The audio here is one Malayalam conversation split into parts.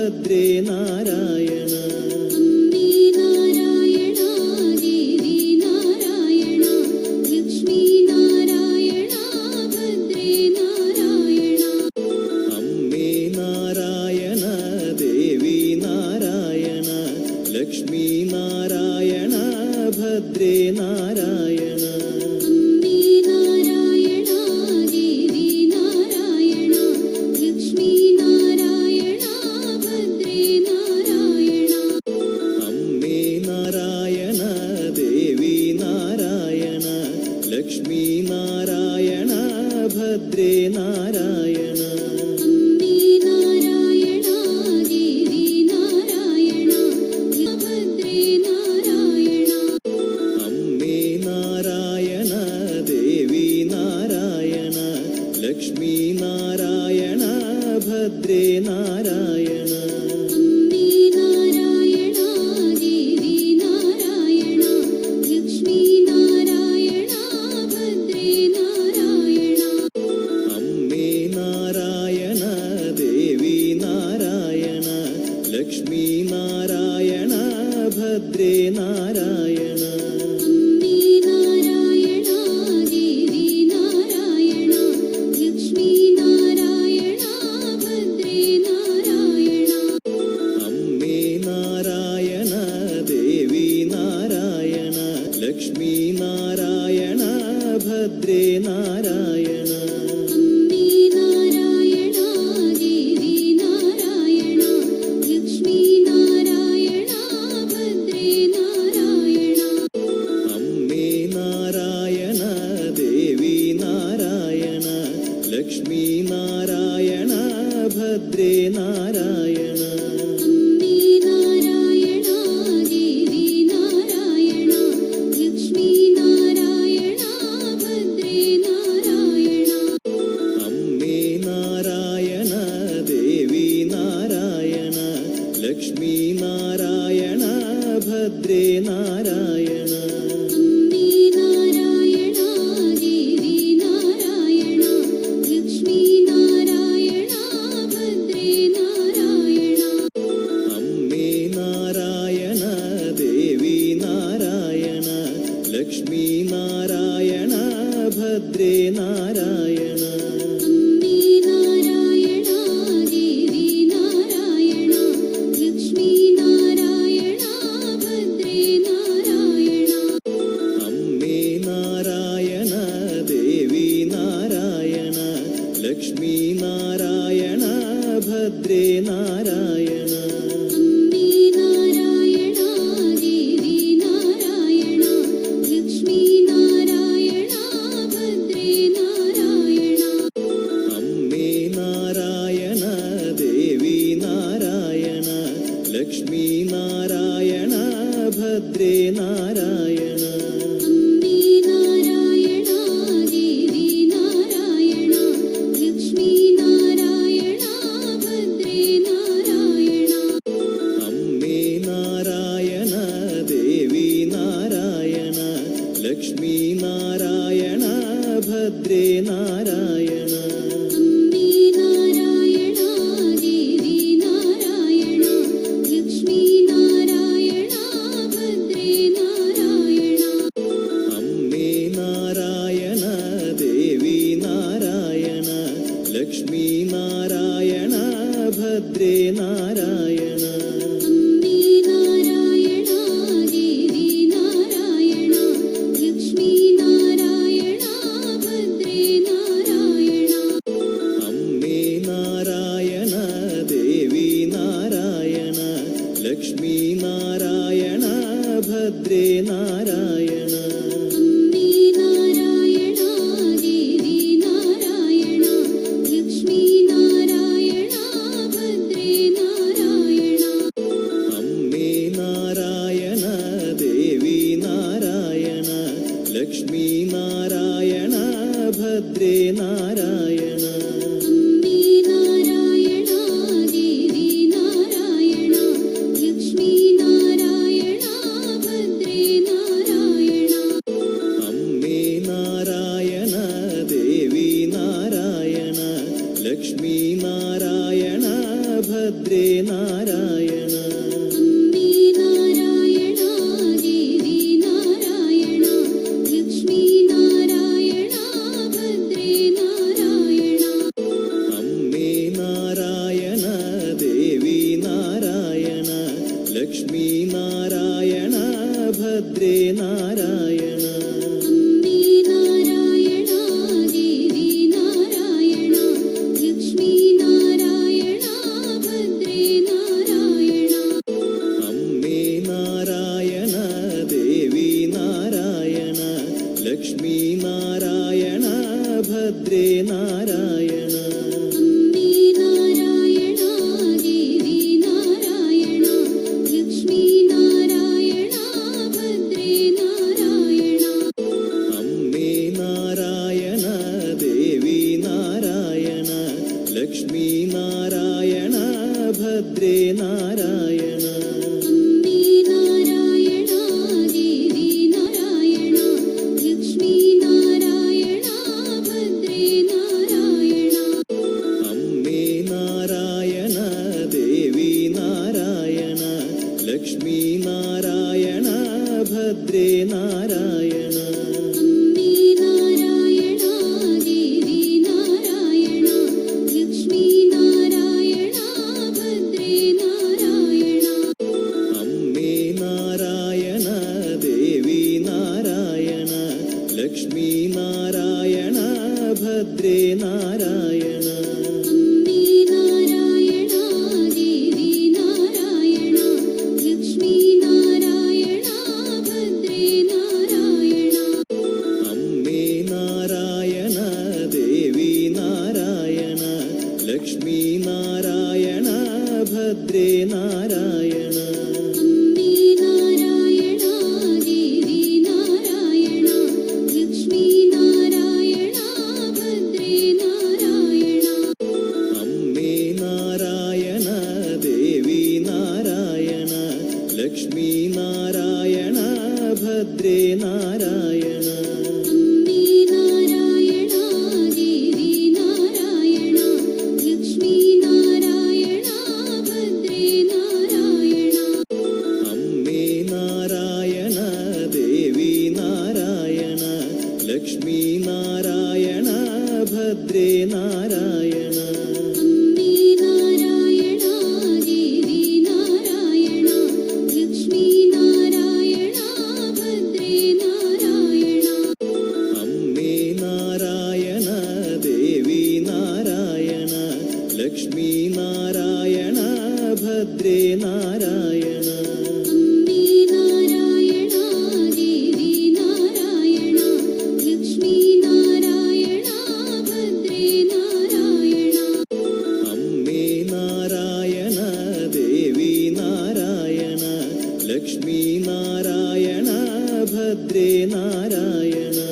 ഭദ്രേ നാരായണ. നാരായണ ഭദ്രേ നാരായണ. നാരായണ ഭദ്രേ നാരായണ. ലക്ഷ്മി നാരായണ ഭദ്രേ നാരായണ. ഭദ്രേ നാരായണ ലക്ഷ്മീ നാരായണ ഭദ്രേ നാരായണ.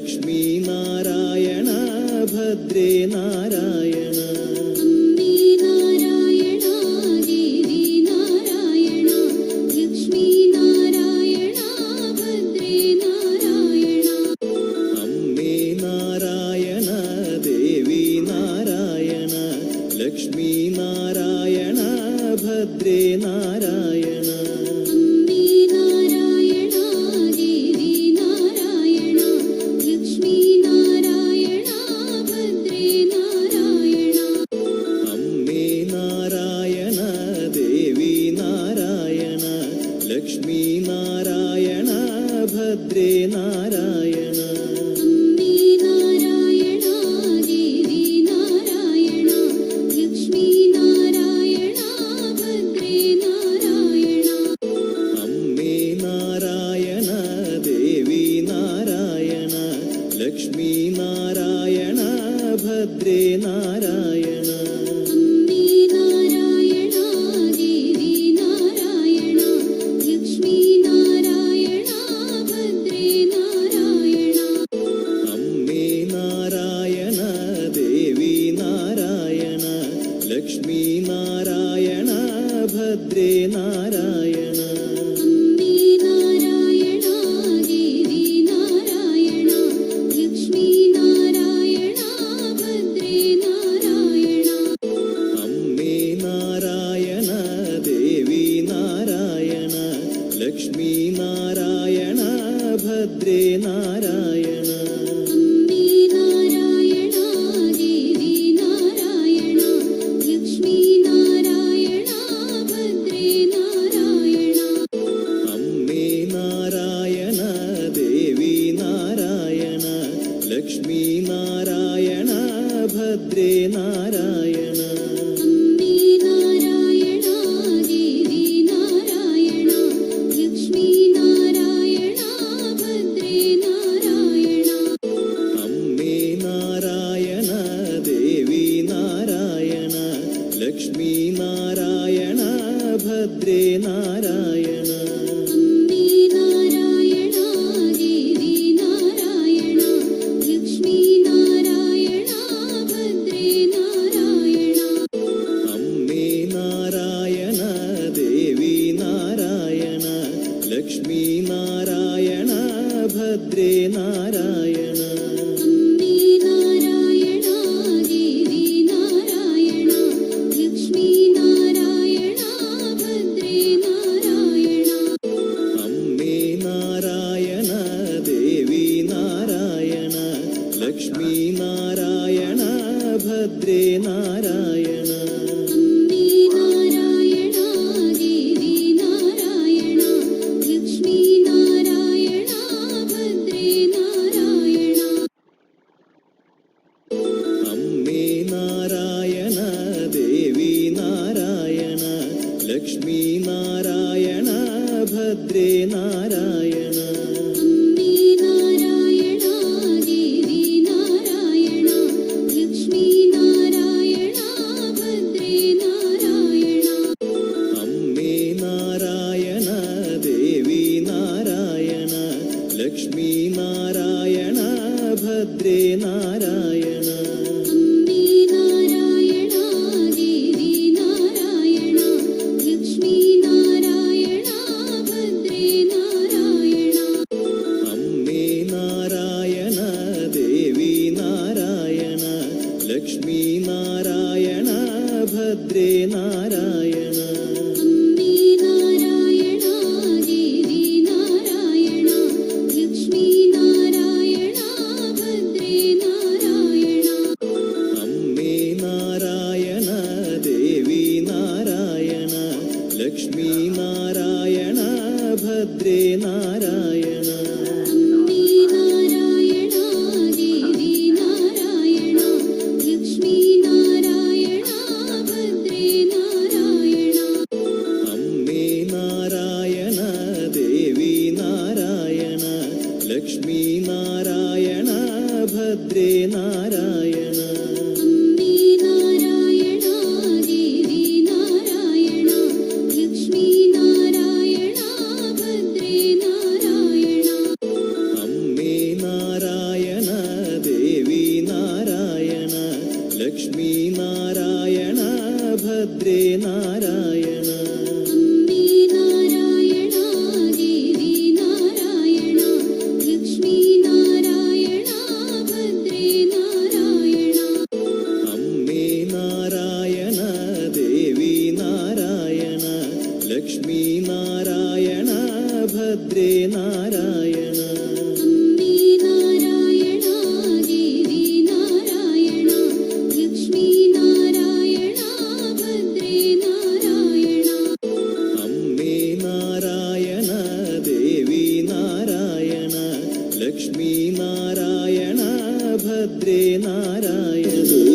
लक्ष्मीनारायण भद्रे नारायण ഭദ്രേ ഭദ്രേ നാരായണ. നാരായണ ഭദ്രേ നാരായണ. ഭദ്രേ നാരായണ